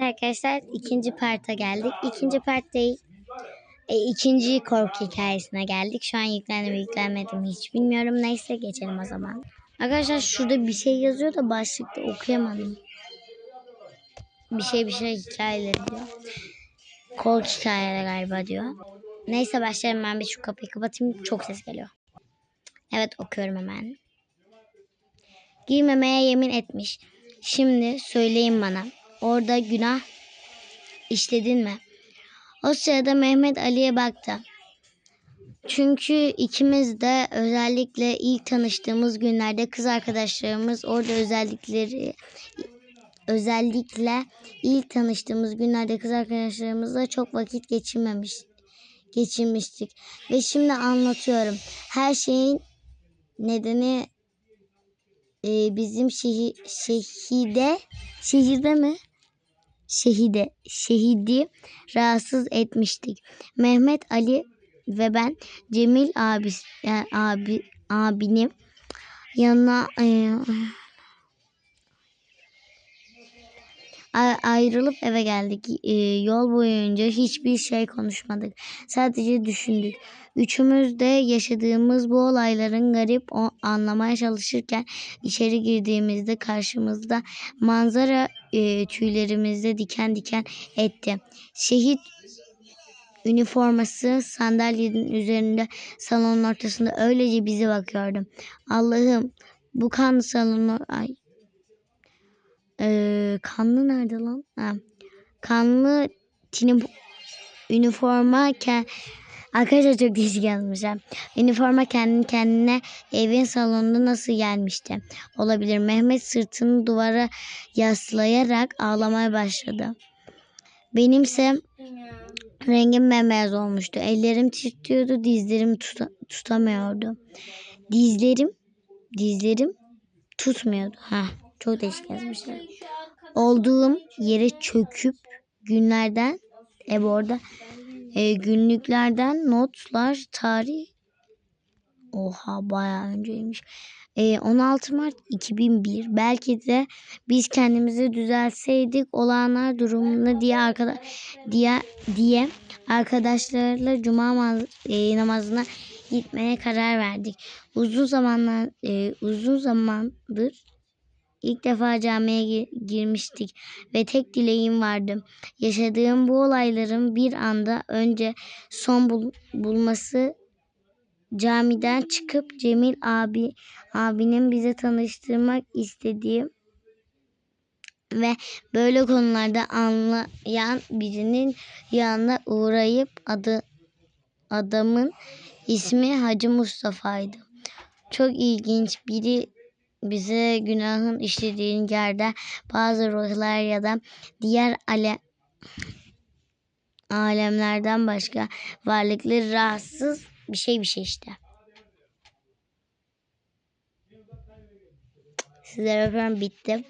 Arkadaşlar ikinci parta geldik. İkinci part değil. E, ikinci korku hikayesine geldik. Şu an yüklendim mi yüklenmedim mi hiç bilmiyorum. Neyse geçelim o zaman. Arkadaşlar şurada bir şey yazıyor da başlıkta okuyamadım. Bir şey bir şey hikayeleri diyor. Korku hikayeleri galiba diyor. Neyse başlayalım ben bir şu kapıyı kapatayım. Çok ses geliyor. Evet okuyorum hemen. Girmemeye yemin etmiş. Şimdi söyleyin bana. Orada günah işledin mi? O sırada Mehmet Ali'ye baktı. Çünkü ikimiz de özellikle ilk tanıştığımız günlerde kız arkadaşlarımız orada özellikleri özellikle ilk tanıştığımız günlerde kız arkadaşlarımızla çok vakit geçirmemiş geçirmiştik ve şimdi anlatıyorum. Her şeyin nedeni e, bizim şehir, şehide şehirde mi? Şehide şehidi rahatsız etmiştik. Mehmet Ali ve ben Cemil abi yani abi abinin yanına e, ayrılıp eve geldik. E, yol boyunca hiçbir şey konuşmadık. Sadece düşündük. Üçümüz de yaşadığımız bu olayların garip o anlamaya çalışırken içeri girdiğimizde karşımızda manzara e, tüylerimizde diken diken etti. Şehit üniforması sandalyenin üzerinde salonun ortasında öylece bize bakıyordu. Allah'ım bu kanlı salonu ay ee, kanlı nerede lan? Ha. Kanlı tinim üniforma ke Arkadaşlar çok değişik yazmışlar. Üniforma kendi kendine evin salonunda nasıl gelmişti? Olabilir. Mehmet sırtını duvara yaslayarak ağlamaya başladı. Benimse rengim bembeyaz olmuştu. Ellerim titriyordu, dizlerim tuta- tutamıyordu. Dizlerim, dizlerim tutmuyordu. Ha, çok değişik yazmışlar. Olduğum yere çöküp günlerden, e bu arada e, günlüklerden notlar, tarih. Oha bayağı önceymiş. E, 16 Mart 2001. Belki de biz kendimizi düzelseydik olanlar durumunu diye arkadaş diye diye arkadaşlarla cuma e, namazına gitmeye karar verdik. Uzun zamanlar e, uzun zamandır ilk defa camiye gi- girmiştik ve tek dileğim vardı. Yaşadığım bu olayların bir anda önce son bul- bulması camiden çıkıp Cemil abi abinin bize tanıştırmak istediği ve böyle konularda anlayan birinin yanına uğrayıp adı adamın ismi Hacı Mustafa'ydı. Çok ilginç biri bize günahın işlediğin yerde bazı ruhlar ya da diğer ale alemlerden başka varlıkları rahatsız bir şey bir şey işte. Sizlere öpüyorum bitti.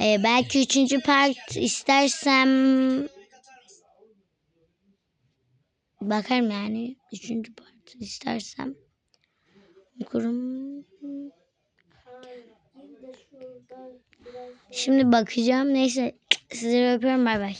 Ee, belki üçüncü part istersem bakarım yani üçüncü part istersem okurum. Şimdi bakacağım. Neyse sizleri öpüyorum. Bay bay.